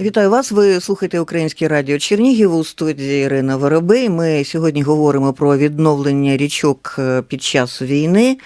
Вітаю вас. Ви слухаєте Українське радіо Чернігів у студії Ірина Воробей. Ми сьогодні говоримо про відновлення річок е, під час війни.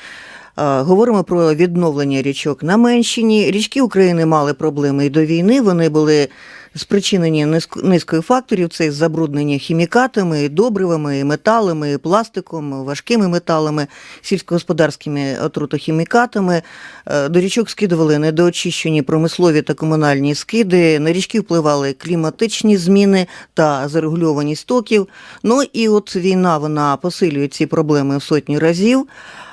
Говоримо про відновлення річок на Менщині. Річки України мали проблеми і до війни. Вони були спричинені низк- низкою факторів: це забруднення хімікатами, і добривами, і металами, і пластиком, важкими металами, сільськогосподарськими отрутохімікатами. Е, До річок скидували недоочищені промислові та комунальні скиди. На річки впливали кліматичні зміни та зарегульованість стоків. Ну і от війна вона посилює ці проблеми в сотні разів.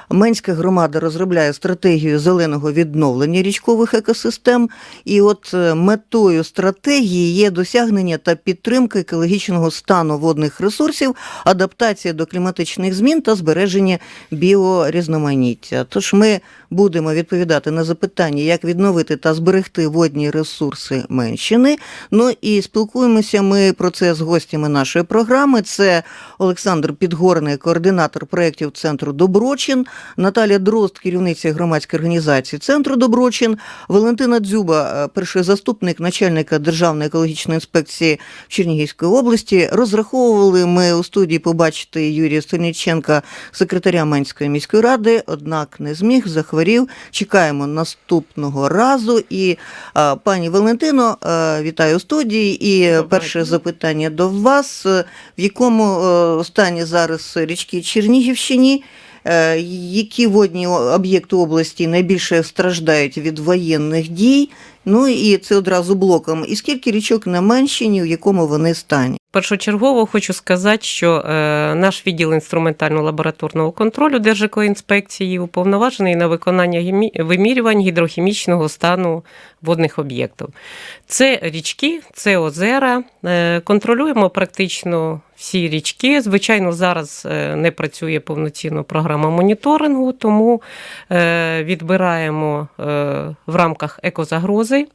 Менська громада розробляє стратегію зеленого відновлення річкових екосистем, і от е, метою стратегії є досягнення та підтримка екологічного стану водних ресурсів, адаптація до кліматичних змін та збереження біорізноманіття. Тож ми будемо відповідати на запитання, як відновити та зберегти водні ресурси Менщини. Ну і спілкуємося ми про це з гостями нашої програми. Це Олександр Підгорний, координатор проєктів центру Доброчин, Наталя Дрозд, керівниця громадської організації Центру Доброчин, Валентина Дзюба, е, перший заступник начальника Державної екологічної інспекції в Чернігівської області. Розраховували ми у студії побачити Юрія Стельниченка, секретаря Менської міської ради, однак не зміг, захворів. Чекаємо наступного разу. І е, пані Валентино, е, вітаю у студії. І перше запитання до вас: в якому стані зараз річки Чернігівщині? Е, Які водні об'єкти області найбільше страждають від воєнних дій? Ну і це одразу блоком. І скільки річок на Менщині, в якому вони стані? Першочергово хочу сказати, що е, наш відділ інструментально-лабораторного контролю Держекоінспекції уповноважений на виконання вимірювань гідрохімічного стану водних об'єктів. Це річки, це озера. Е, контролюємо практично всі річки. Звичайно, зараз е, не працює повноцінно програма моніторингу, тому відбираємо в рамках екозагрози.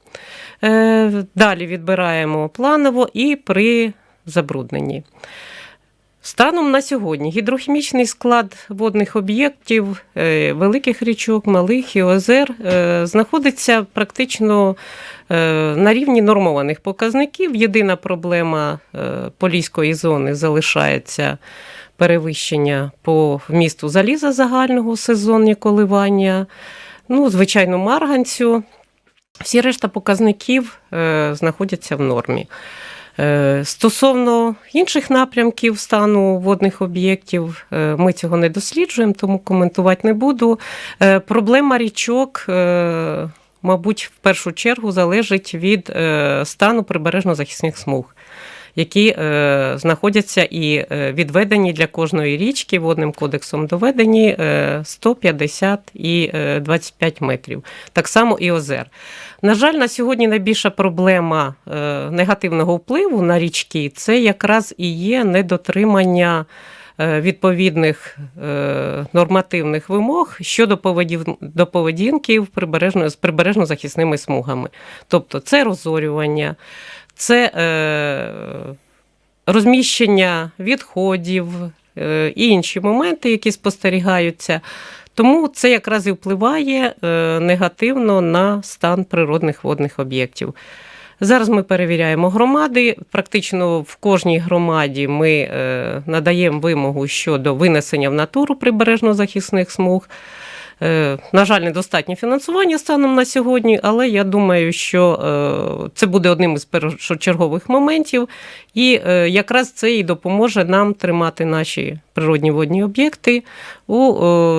Далі відбираємо планово і при забрудненні. Станом на сьогодні гідрохімічний склад водних об'єктів, е, великих річок, малих і озер е, знаходиться практично е, на рівні нормованих показників. Єдина проблема поліської зони залишається перевищення по вмісту заліза загального сезонні коливання. Ну, звичайно, марганцю. Всі решта показників знаходяться в нормі. Е, Стосовно інших напрямків стану водних об'єктів, е, ми цього не досліджуємо, тому коментувати не буду. Е, Проблема річок, мабуть, в першу чергу залежить від стану прибережно-захисних смуг. Які е, знаходяться і е, відведені для кожної річки водним кодексом доведені е, 150 і е, 25 метрів. Так само і озер. На жаль, на сьогодні найбільша проблема негативного впливу на річки це якраз і є недотримання відповідних нормативних вимог щодо до поведінки прибережно, з прибережно-захисними смугами. Тобто це розорювання, це е, розміщення відходів е, і інші моменти, які спостерігаються. Тому це якраз і впливає е, негативно на стан природних водних об'єктів. Зараз ми перевіряємо громади. Практично в кожній громаді ми е, надаємо вимогу щодо винесення в натуру прибережно-захисних смуг. Е, На жаль, недостатнє фінансування станом на сьогодні, але я думаю, що е, це буде одним із першочергових моментів, і е, якраз це і допоможе нам тримати наші природні водні об'єкти у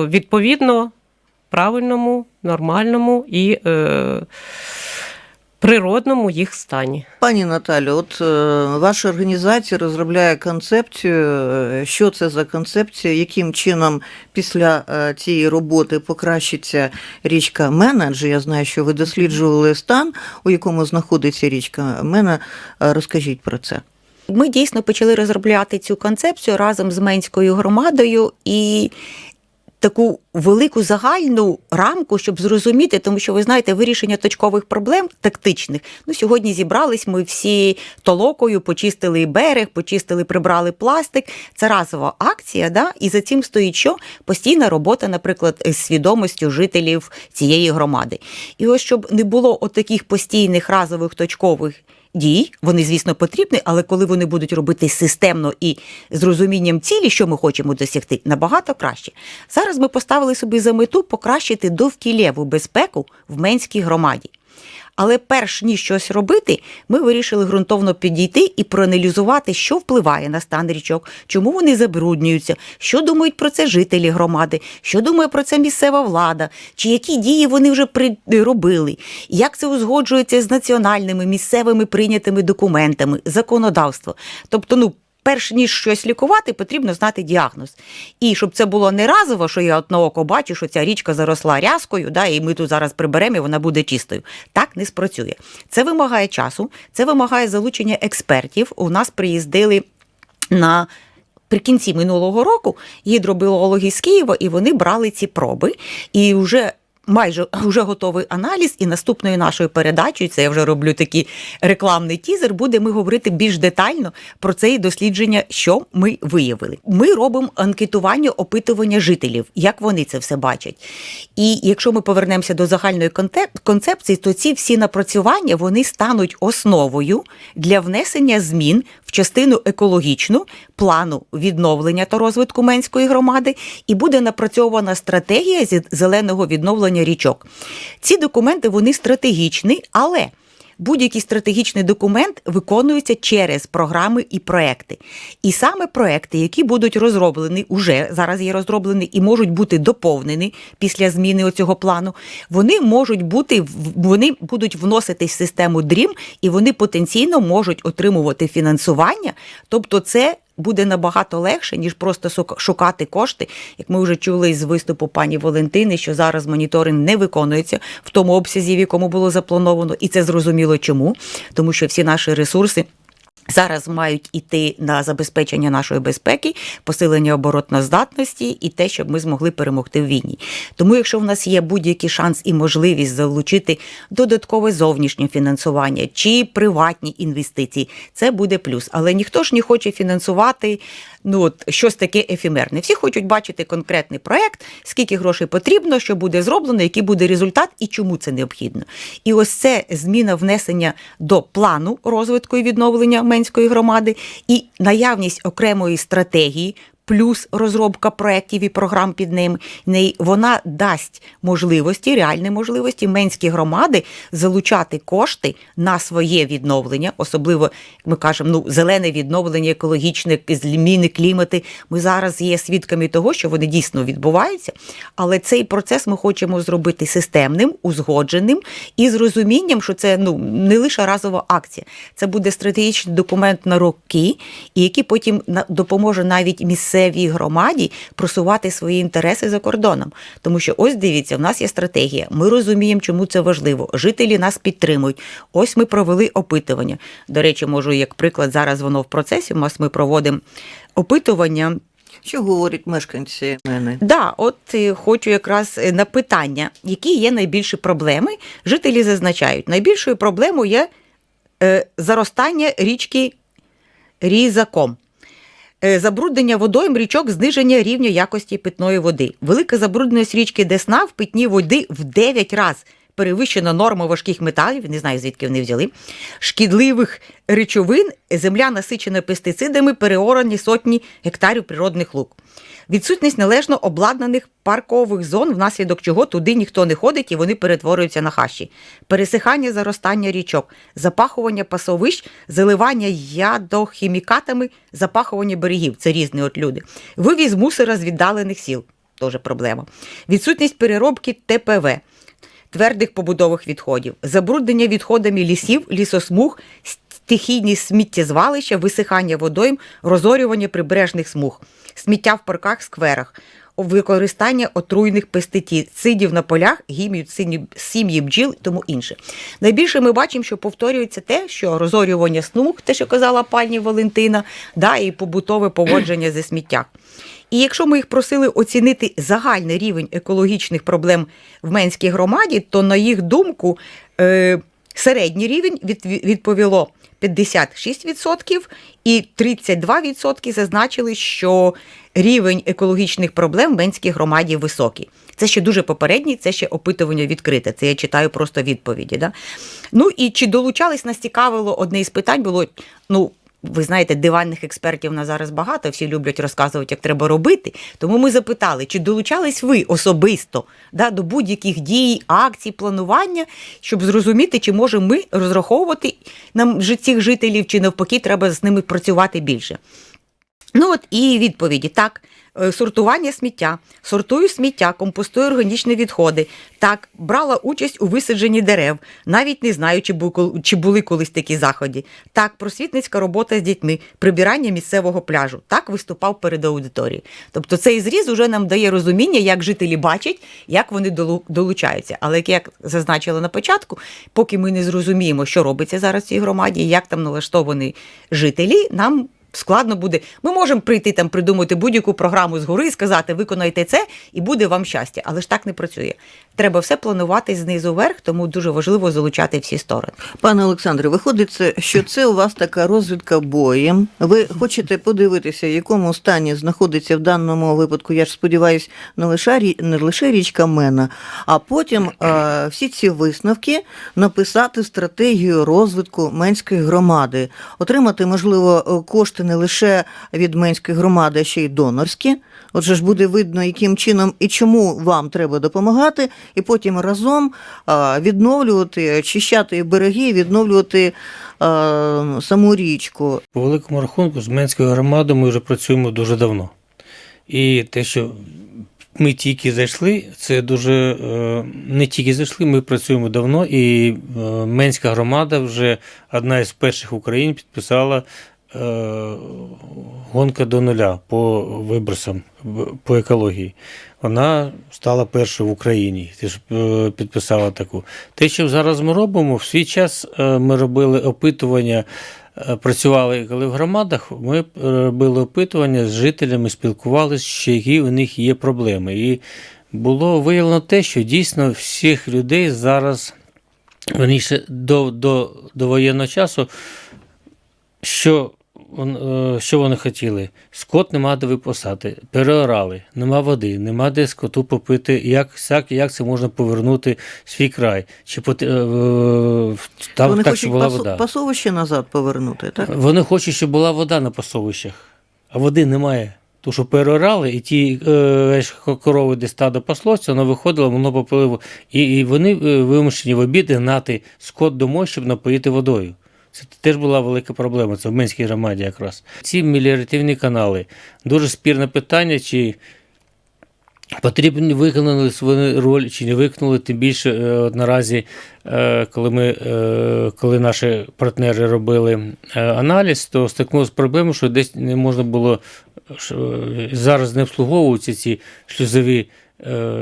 відповідно правильному, нормальному і природному їх стані. Пані Наталю, от е, ваша організація розробляє концепцію. Е, Що це за концепція? Яким чином після е, цієї роботи покращиться річка Мена? Адже я знаю, що ви досліджували стан, у якому знаходиться річка Мена. Розкажіть про це. Ми дійсно почали розробляти цю концепцію разом з Менською громадою і таку велику загальну рамку, щоб зрозуміти, тому що ви знаєте, вирішення точкових проблем тактичних. Ну сьогодні зібрались ми всі толокою, почистили берег, почистили, прибрали пластик. Це разова акція, да? і за цим стоїть що постійна робота, наприклад, з свідомістю жителів цієї громади. І ось щоб не було от таких постійних разових точкових дій, вони, звісно, потрібні, але коли вони будуть робити системно і з розумінням цілі, що ми хочемо досягти, набагато краще. Зараз ми поставили собі за мету покращити довкілєву безпеку в Менській громаді. Але перш ніж щось робити, ми вирішили ґрунтовно підійти і проаналізувати, що впливає на стан річок, чому вони забруднюються, що думають про це жителі громади, що думає про це місцева влада, чи які дії вони вже робили, як це узгоджується з національними місцевими прийнятими документами, законодавство. Тобто, ну. Перш ніж щось лікувати, потрібно знати діагноз. І щоб це було не разово, що я от око бачу, що ця річка заросла рязкою, да, і ми тут зараз приберемо, і вона буде чистою. Так не спрацює. Це вимагає часу, це вимагає залучення експертів. У нас приїздили на. При кінці минулого року гідробіологи з Києва, і вони брали ці проби, і вже майже вже готовий аналіз. І наступною нашою передачею, це я вже роблю такий рекламний тізер, буде ми говорити більш детально про це дослідження, що ми виявили. Ми робимо анкетування, опитування жителів, як вони це все бачать. І якщо ми повернемося до загальної концепції, то ці всі напрацювання вони стануть основою для внесення змін частину екологічну плану відновлення та розвитку Менської громади, і буде напрацьована стратегія зеленого відновлення річок. Ці документи вони стратегічні, але Будь-який стратегічний документ виконується через програми і проекти. І саме проекти, які будуть розроблені, уже зараз є розроблені і можуть бути доповнені після зміни оцього плану, вони можуть бути вони будуть вноситись в систему DREAM і вони потенційно можуть отримувати фінансування. Тобто, це буде набагато легше, ніж просто шукати кошти. Як ми вже чули з виступу пані Валентини, що зараз моніторинг не виконується в тому обсязі, в якому було заплановано, і це зрозуміло чому, тому що всі наші ресурси. Зараз мають іти на забезпечення нашої безпеки, посилення оборотноздатності і те, щоб ми змогли перемогти в війні. Тому, якщо в нас є будь-який шанс і можливість залучити додаткове зовнішнє фінансування чи приватні інвестиції, це буде плюс. Але ніхто ж не хоче фінансувати ну от щось таке ефемерне. Всі хочуть бачити конкретний проект, скільки грошей потрібно, що буде зроблено, який буде результат і чому це необхідно. І ось це зміна внесення до плану розвитку і відновлення Менської громади і наявність окремої стратегії. Плюс розробка проєктів і програм під ним вона дасть можливості, реальні можливості менські громади залучати кошти на своє відновлення, особливо як ми кажемо, ну зелене відновлення, екологічне зміни клімати. Ми зараз є свідками того, що вони дійсно відбуваються, але цей процес ми хочемо зробити системним, узгодженим і з розумінням, що це ну не лише разова акція, це буде стратегічний документ на роки, і який потім допоможе навіть місцевій громаді просувати свої інтереси за кордоном. Тому що ось дивіться, в нас є стратегія. Ми розуміємо, чому це важливо. Жителі нас підтримують. Ось ми провели опитування. До речі, можу як приклад зараз воно в процесі. У нас ми проводимо опитування. Що говорять мешканці мене? Да, от е, хочу якраз е, на питання, які є найбільші проблеми. Жителі зазначають, найбільшою проблемою є е, заростання річки різаком. Е, Забруднення водойм річок, зниження рівня якості питної води. Велика забрудненість річки Десна в питній води в 9 разів перевищена норма важких металів, не знаю звідки вони взяли, шкідливих речовин, земля насичена пестицидами, переорані сотні гектарів природних лук. Відсутність належно обладнаних паркових зон, внаслідок чого туди ніхто не ходить і вони перетворюються на хащі. Пересихання заростання річок, запахування пасовищ, заливання ядохімікатами, запахування берегів це різні от люди. Вивіз мусора з віддалених сіл теж проблема. Відсутність переробки ТПВ. Твердих побудових відходів, забруднення відходами лісів, лісосмуг, стихійні сміттєзвалища, висихання водойм, розорювання прибережних смуг, сміття в парках, скверах, використання отруйних пестицидів на полях, гім'ють сім'ї бджіл і тому інше. Найбільше ми бачимо, що повторюється те, що розорювання смуг, те, що казала пані Валентина, да, і побутове поводження зі сміття. І якщо ми їх просили оцінити загальний рівень екологічних проблем в Менській громаді, то на їх думку. Е, Середній рівень від, відповіло 56% і 32% зазначили, що рівень екологічних проблем в Менській громаді високий. Це ще дуже попередній, це ще опитування відкрите. Це я читаю просто відповіді. Да? Ну і чи долучались, нас цікавило одне із питань було: ну. Ви знаєте, диванних експертів на зараз багато, всі люблять розказувати, як треба робити. Тому ми запитали, чи долучались ви особисто да, до будь-яких дій, акцій, планування, щоб зрозуміти, чи можемо ми розраховувати нам цих жителів, чи навпаки, треба з ними працювати більше. Ну от і відповіді так. Е, Сортування сміття, сортую сміття, компостую органічні відходи. Так, брала участь у висадженні дерев. Навіть не знаю, чи, бу- чи були колись такі заходи. Так, просвітницька робота з дітьми, прибирання місцевого пляжу. Так виступав перед аудиторією. Тобто цей зріз уже нам дає розуміння, як жителі бачать, як вони долу- долучаються. Але як я зазначила на початку, поки ми не зрозуміємо, що робиться зараз в цій громаді, як там налаштовані жителі, нам складно буде. Ми можемо прийти там, придумати будь-яку програму згори, сказати, виконайте це, і буде вам щастя. Але ж так не працює. Треба все планувати знизу вверх, тому дуже важливо залучати всі сторони. Пане Олександре, виходить, що це у вас така розвідка боєм. Ви хочете подивитися, в якому стані знаходиться в даному випадку, я ж сподіваюся, не лише, не лише річка Мена, а потім е, всі ці висновки написати стратегію розвитку Менської громади, отримати, можливо, е, не лише від Менської громади, а ще й донорські. Отже ж буде видно, яким чином і чому вам треба допомагати, і потім разом відновлювати, очищати береги, відновлювати саму річку. По великому рахунку з Менською громадою ми вже працюємо дуже давно. І те, що ми тільки зайшли, це дуже е, не тільки зайшли, ми працюємо давно, і е, Менська громада вже одна із перших в Україні підписала гонка до нуля по вибросам, по екології. Вона стала першою в Україні. Ти ж е, підписала таку. Те, що зараз ми робимо, в свій час е, ми робили опитування. е, Працювали коли в громадах, ми е, робили опитування з жителями, спілкувалися, що які у них є проблеми. І було виявлено те, що дійсно всіх людей зараз, верніше, до, до, до воєнного часу, що, е, що вони хотіли? Скот нема де випасати, переорали, нема води, нема де скоту попити. Як, як, як це можна повернути в свій край? Чи пот... е, е, там Вони так, хочуть була пасо- вода? пасовище назад повернути, так? Вони хочуть, щоб була вода на пасовищах, а води немає. Тому що переорали, і ті е, корови, де стадо паслося, воно виходило, воно попило. І, і вони е, вимушені в обід гнати скот домой, щоб напоїти водою. Це теж була велика проблема, це в Менській громаді якраз. Ці меліоративні канали. Дуже спірне питання, чи потрібні виконали свою роль, чи не виконали, тим більше е, наразі, е, коли ми, е, коли наші партнери робили аналіз, то стикнулися з проблемою, що десь не можна було зараз не обслуговуються ці шлюзові,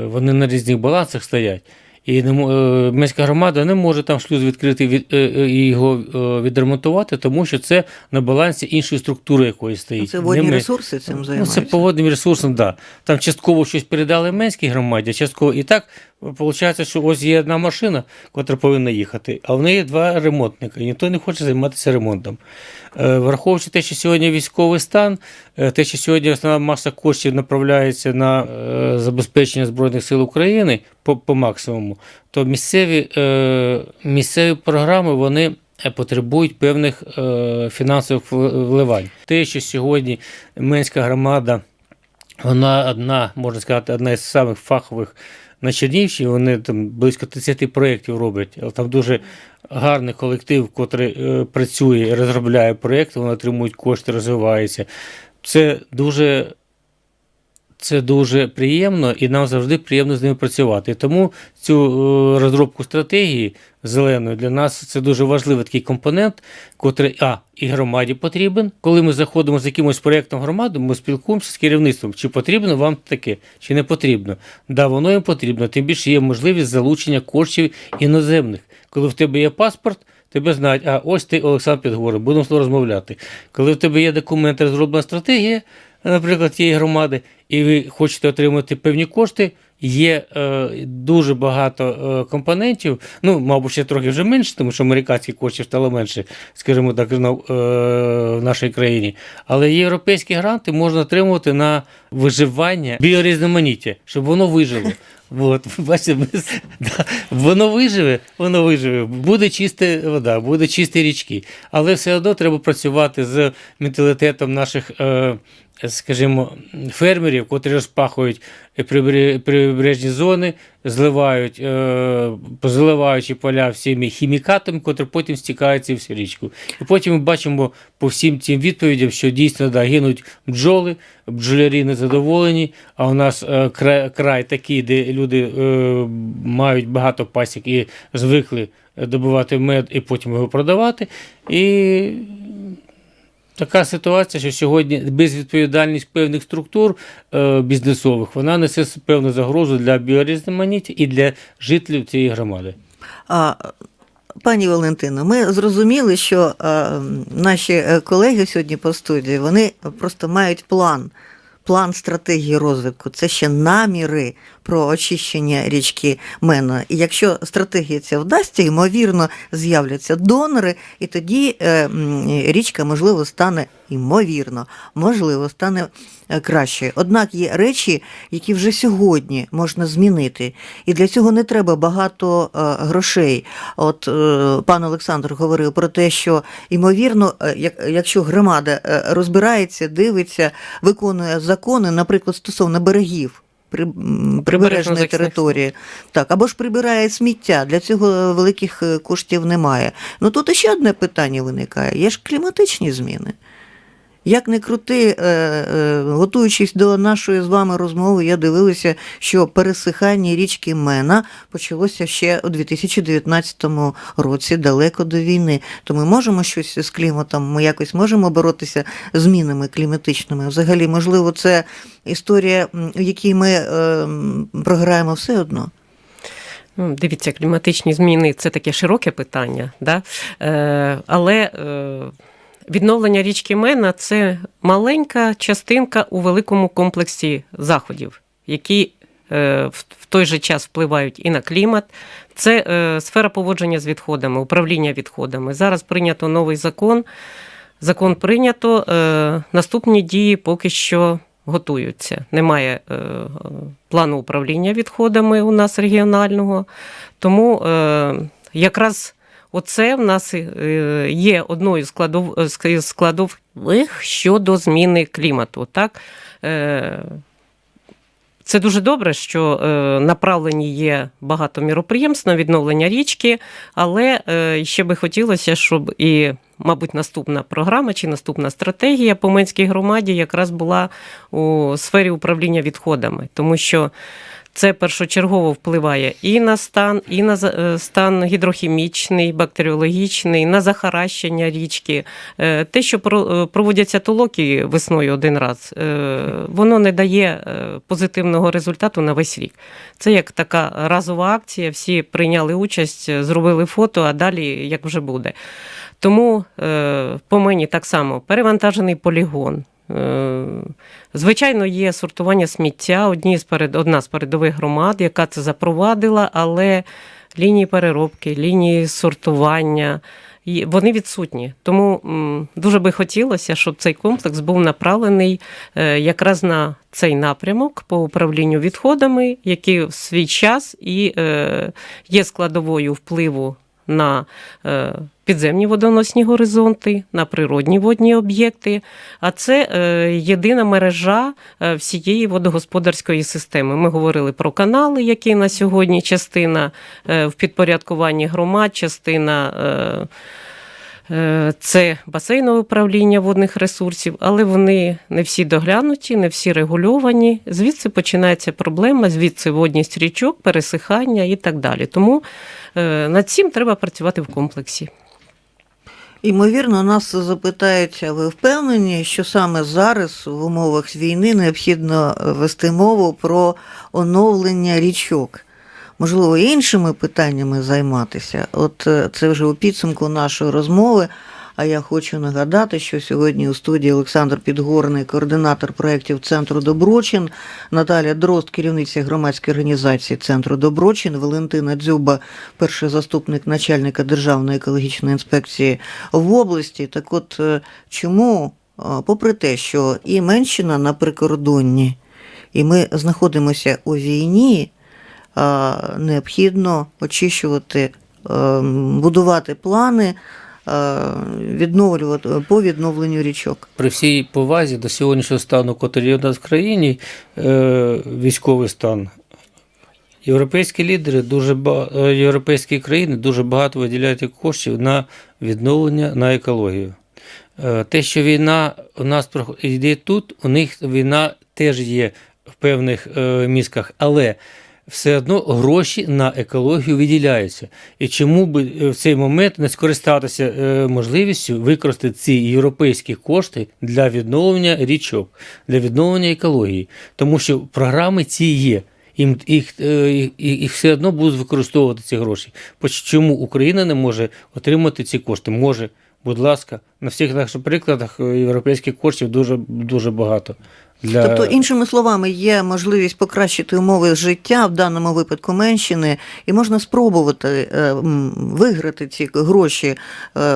вони на різних балансах стоять. І не е, міська громада не може там шлюз відкрити від, е, е, і його е, відремонтувати, тому що це на балансі іншої структури якоїсь стоїть. Це водні Ними... ресурси цим Ну, це по водним ресурсам, так. Да. Там частково щось передали Менській громаді, частково і так виходить, що ось є одна машина, котра повинна їхати, а в неї два ремонтника, і ніхто не хоче займатися ремонтом. Е, Враховуючи те, що сьогодні військовий стан, е, те, що сьогодні основна маса коштів направляється на е, забезпечення Збройних сил України по, по максимуму, то місцеві, місцеві програми вони потребують певних фінансових вливань. Те, що сьогодні Менська громада, вона одна, можна сказати, одна із самих фахових на Чернігівщині, вони там близько 30 проєктів роблять. Там дуже гарний колектив, який е, працює, і розробляє проєкти, вони отримують кошти, розвиваються. Це дуже це дуже приємно і нам завжди приємно з ними працювати. Тому цю е, розробку стратегії зеленої для нас це дуже важливий такий компонент, котрий а, і громаді потрібен. Коли ми заходимо з якимось проєктом громади, ми спілкуємося з керівництвом, чи потрібно вам таке, чи не потрібно. Да, воно їм потрібно, тим більше є можливість залучення коштів іноземних. Коли в тебе є паспорт, тебе знають, а ось ти Олександр Підгорий, будемо з тобою розмовляти. Коли в тебе є документи, розроблена стратегія, наприклад, тієї громади, і ви хочете отримати певні кошти, є е, дуже багато е, компонентів. Ну, мабуть, ще трохи вже менше, тому що американських коштів стало менше, скажімо так, на, е, в нашій країні. Але європейські гранти можна отримувати на виживання біорізноманіття, щоб воно вижило. От, бачите, ми, з- да, воно виживе, воно виживе, буде чиста вода, буде чисті річки. Але все одно треба працювати з менталітетом наших, е, скажімо, фермерів, котрі розпахують прибережні зони, зливають, е, поля всіми хімікатами, котрі потім стікаються всю річку. І потім ми бачимо по всім цим відповідям, що дійсно да, гинуть бджоли, бджолярі незадоволені, а у нас е, край, край такий, де люди е, мають багато пасік і звикли добувати мед і потім його продавати. І така ситуація, що сьогодні безвідповідальність певних структур е, бізнесових вона несе певну загрозу для біорізноманіття і для жителів цієї громади. А, пані Валентино, ми зрозуміли, що е, наші е, колеги сьогодні по студії вони просто мають план. План стратегії розвитку це ще наміри про очищення річки Мена. І якщо стратегія ця вдасться, ймовірно, з'являться донори, і тоді е, річка, можливо, стане ймовірно, можливо, стане е, кращою. Однак є речі, які вже сьогодні можна змінити. І для цього не треба багато е, грошей. От е, пан Олександр говорив про те, що ймовірно, якщо громада розбирається, дивиться, виконує закони, наприклад, стосовно берегів. Прибережної території, так, або ж прибирає сміття, для цього великих коштів немає. Ну тут ще одне питання виникає: є ж кліматичні зміни. Як не крути, е, е, готуючись до нашої з вами розмови, я дивилася, що пересихання річки Мена почалося ще у 2019 році, далеко до війни. То ми можемо щось з кліматом, ми якось можемо боротися з змінами кліматичними. Взагалі, можливо, це історія, в якій ми е, програємо все одно. Ну, дивіться, кліматичні зміни це таке широке питання, да? але відновлення річки Мена це маленька частинка у великому комплексі заходів, які е, в, той же час впливають і на клімат. Це е, сфера поводження з відходами, управління відходами. Зараз прийнято новий закон. Закон прийнято. Е, наступні дії поки що готуються. Немає плану управління відходами у нас регіонального. Тому якраз оце в нас е, є одною складов, складових щодо зміни клімату. Так? Е, це дуже добре, що е, направлені є багато міроприємств на відновлення річки, але е, ще би хотілося, щоб і, мабуть, наступна програма чи наступна стратегія по Менській громаді якраз була у сфері управління відходами, тому що це першочергово впливає і на стан, і на е, стан гідрохімічний, бактеріологічний, на захаращення річки. Е, Те, що е, проводяться толоки весною один раз, воно не дає позитивного результату на весь рік. Це як така разова акція, всі прийняли участь, зробили фото, а далі як вже буде. Тому по мені так само перевантажений полігон. Е, Звичайно, є сортування сміття, одні з перед, одна з передових громад, яка це запровадила, але лінії переробки, лінії сортування. Вони відсутні. Тому дуже би хотілося, щоб цей комплекс був направлений е, якраз на цей напрямок по управлінню відходами, який в свій час і е, є складовою впливу на підземні водоносні горизонти, на природні водні об'єкти. А це е, єдина мережа е, всієї водогосподарської системи. Ми говорили про канали, які на сьогодні частина е, в підпорядкуванні громад, частина. Це басейнове управління водних ресурсів, але вони не всі доглянуті, не всі регульовані. Звідси починається проблема, звідси водність річок, пересихання і так далі. Тому над цим треба працювати в комплексі. Ймовірно, нас запитають, ви впевнені, що саме зараз в умовах війни необхідно вести мову про оновлення річок? Можливо, іншими питаннями займатися. От е, це вже у підсумку нашої розмови. А я хочу нагадати, що сьогодні у студії Олександр Підгорний, координатор проєктів Центру Доброчин, Наталя Дрозд, керівниця громадської організації Центру Доброчин, Валентина Дзюба, перший заступник начальника Державної екологічної інспекції в області. Так от е, чому, е, попри те, що і Менщина на прикордонні, і ми знаходимося у війні, необхідно очищувати, е, будувати плани, е, відновлювати по відновленню річок. При всій повазі до сьогоднішнього стану, котрий у нас в країні, е, військовий стан. Європейські лідери дуже е, європейські країни дуже багато виділяють коштів на відновлення на екологію. Е, Те, що війна у нас йде тут, у них війна теж є в певних е, мізках, але все одно гроші на екологію виділяються. І чому би е, в цей момент не скористатися е, можливістю використати ці європейські кошти для відновлення річок, для відновлення екології? Тому що програми ці є. Їм їх, е, їх, їх все одно будуть використовувати ці гроші. Чому Україна не може отримати ці кошти? Може, будь ласка, на всіх наших прикладах європейських коштів дуже, дуже багато. Для... Тобто, іншими словами, є можливість покращити умови життя в даному випадку меншини, і можна спробувати е, виграти ці гроші е,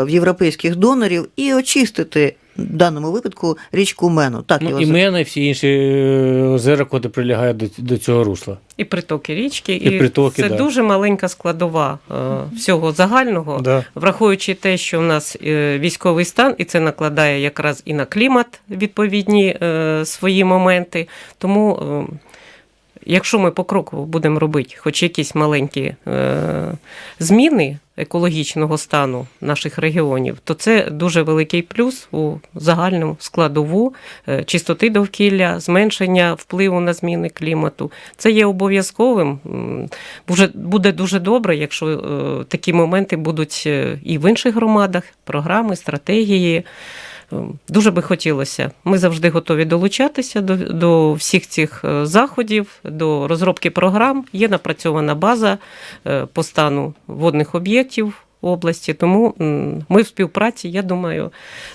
в європейських донорів і очистити в даному випадку річку Мену. Так ну, його і за- мене, і всі інші е, озера, котрі прилягають до, до цього русла. І притоки річки, І і, притоки, це да. дуже маленька складова е, всього загального. Да. Враховуючи те, що в нас е, військовий стан, і це накладає якраз і на клімат відповідні е, свої моменти. Тому, е, якщо ми покроково будемо робити хоч якісь маленькі е, зміни екологічного стану наших регіонів, то це дуже великий плюс у загальному складову е, чистоти довкілля, зменшення впливу на зміни клімату. Це є обов'язковим. Буде, дуже добре, якщо е, такі моменти будуть е, і в інших громадах, програми, стратегії. Е, Дуже би хотілося. Ми завжди готові долучатися до, до всіх цих е, заходів, до розробки програм. Є напрацьована база е, по стану водних об'єктів області. Тому ми в співпраці, я думаю,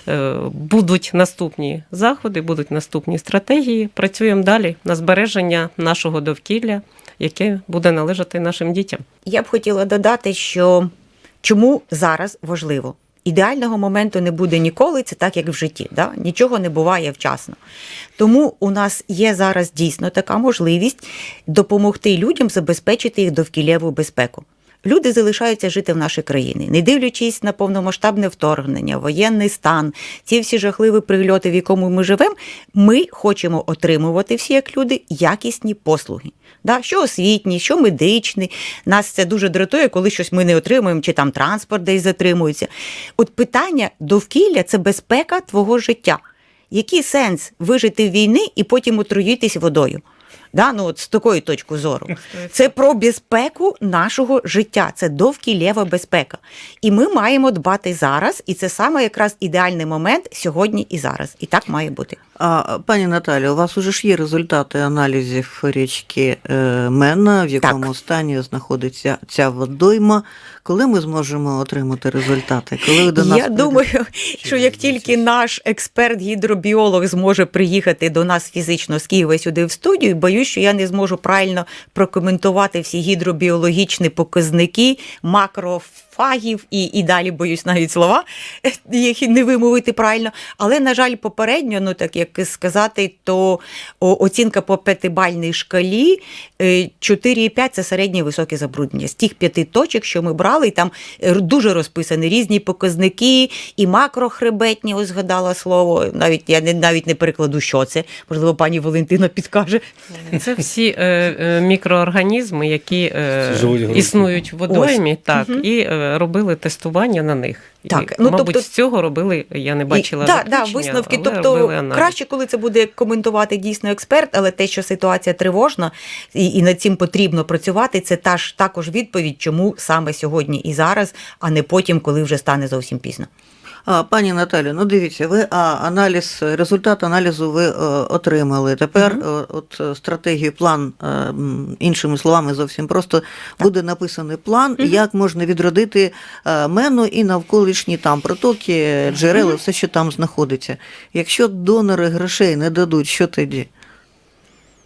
е, будуть наступні заходи, будуть наступні стратегії. Працюємо далі на збереження нашого довкілля, яке буде належати нашим дітям. Я б хотіла додати, що чому зараз важливо. Ідеального моменту не буде ніколи, це так, як в житті. Да? Нічого не буває вчасно. Тому у нас є зараз дійсно така можливість допомогти людям забезпечити їх довкіллєву безпеку. Люди залишаються жити в нашій країні, не дивлячись на повномасштабне вторгнення, воєнний стан, ці всі жахливі прильоти, в якому ми живемо. Ми хочемо отримувати всі як люди якісні послуги. Да, що освітні, що медичні. Нас це дуже дратує, коли щось ми не отримуємо, чи там транспорт десь затримується. От питання довкілля це безпека твого життя. Який сенс вижити в війни і потім отруїтись водою? Да, ну от з такої точки зору. Це про безпеку нашого життя, це довкіллєва безпека. І ми маємо дбати зараз, і це саме якраз ідеальний момент сьогодні і зараз. І так має бути. А, пані Наталі, у вас уже ж є результати аналізів річки е, Мена, в якому Так. стані знаходиться ця водойма. Коли ми зможемо отримати результати? Коли до нас Я прийде? думаю, що як тільки наш експерт-гідробіолог зможе приїхати до нас фізично з Києва сюди в студію, боюсь, що я не зможу правильно прокоментувати всі гідробіологічні показники макрофагів і, і далі боюсь навіть слова, їх не вимовити правильно. Але, на жаль, попередньо, ну так як сказати, то оцінка по п'ятибальній шкалі е, 4,5 це середнє високе забруднення. З тих п'яти точок, що ми брали, там е, дуже розписані різні показники, і макрохребетні, ось згадала слово. Навіть я не навіть не перекладу, що це. Можливо, пані Валентина підкаже. Це всі е, е, мікроорганізми, які е, існують в водоймі, так, і е, робили тестування на них. Так, і, ну, мабуть, тобто- з цього робили, я не бачила І, да, да, висновки. але Тобто краще, коли це буде коментувати дійсно експерт, але те, що ситуація тривожна, і, і над цим потрібно працювати, це та ж також відповідь, чому саме сьогодні і зараз, а не потім, коли вже стане зовсім пізно. Пані Наталі, ну дивіться, ви а, аналіз, результат аналізу ви е, отримали. Тепер е, от е, стратегію, план, іншими словами, зовсім просто буде написаний план, Мгм. як можна відродити мену і навколишні там протоки, джерела, все, що там знаходиться. Якщо донори грошей не дадуть, що тоді?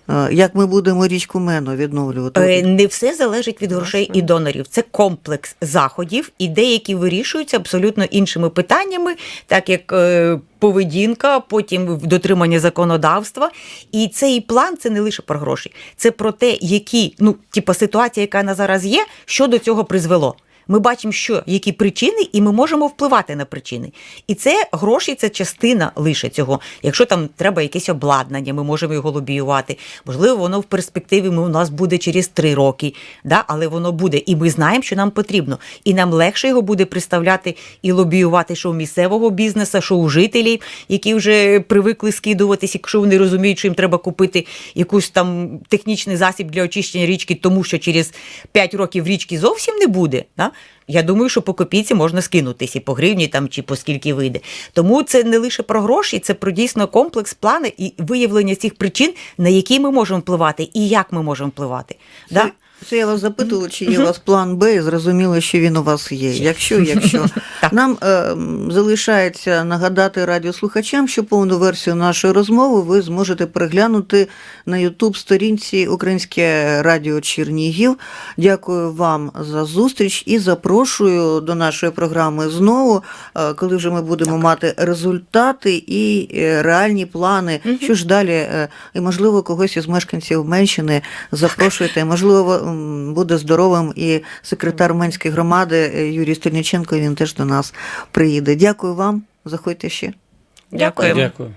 Е, Як ми будемо річку Мену відновлювати? Е, Не все залежить від грошей і донорів. Це комплекс заходів, і деякі вирішуються абсолютно іншими питаннями, так як е, поведінка, потім дотримання законодавства. І цей план це не лише про гроші, це про те, які ну, типа ситуація, яка на зараз є, що до цього призвело. Ми бачимо, що які причини, і ми можемо впливати на причини. І це гроші, це частина лише цього. Якщо там треба якесь обладнання, ми можемо його лобіювати. Можливо, воно в перспективі у нас буде через три роки, да? але воно буде. І ми знаємо, що нам потрібно. І нам легше його буде представляти і лобіювати, що у місцевого бізнесу, що у жителів, які вже привикли скидуватись, якщо вони розуміють, що їм треба купити якийсь там технічний засіб для очищення річки, тому що через 5 років річки зовсім не буде. Да? Я думаю, що по копійці можна скинутися і по гривні там чи по скільки вийде. Тому це не лише про гроші, це про дійсно комплекс плани і виявлення цих причин, на які ми можемо впливати і як ми можемо впливати. Да? Це, я вас запитувала, чи є у вас план Б, і зрозуміло, що він у вас є. Якщо, якщо. Нам е, залишається нагадати радіослухачам, що повну версію нашої розмови ви зможете переглянути на Ютуб сторінці Українське Радіо Чернігів. Дякую вам за зустріч і запрошую до нашої програми знову, е, коли вже ми будемо мати результати і е, реальні плани. Що ж далі? Е, І можливо когось із мешканців Менщини запрошуйте. Можливо, буде здоровим і секретар Менської громади е, Юрій Стельниченко. Він теж до нас приїде. Дякую вам. Заходьте ще. Дякую. Дякую.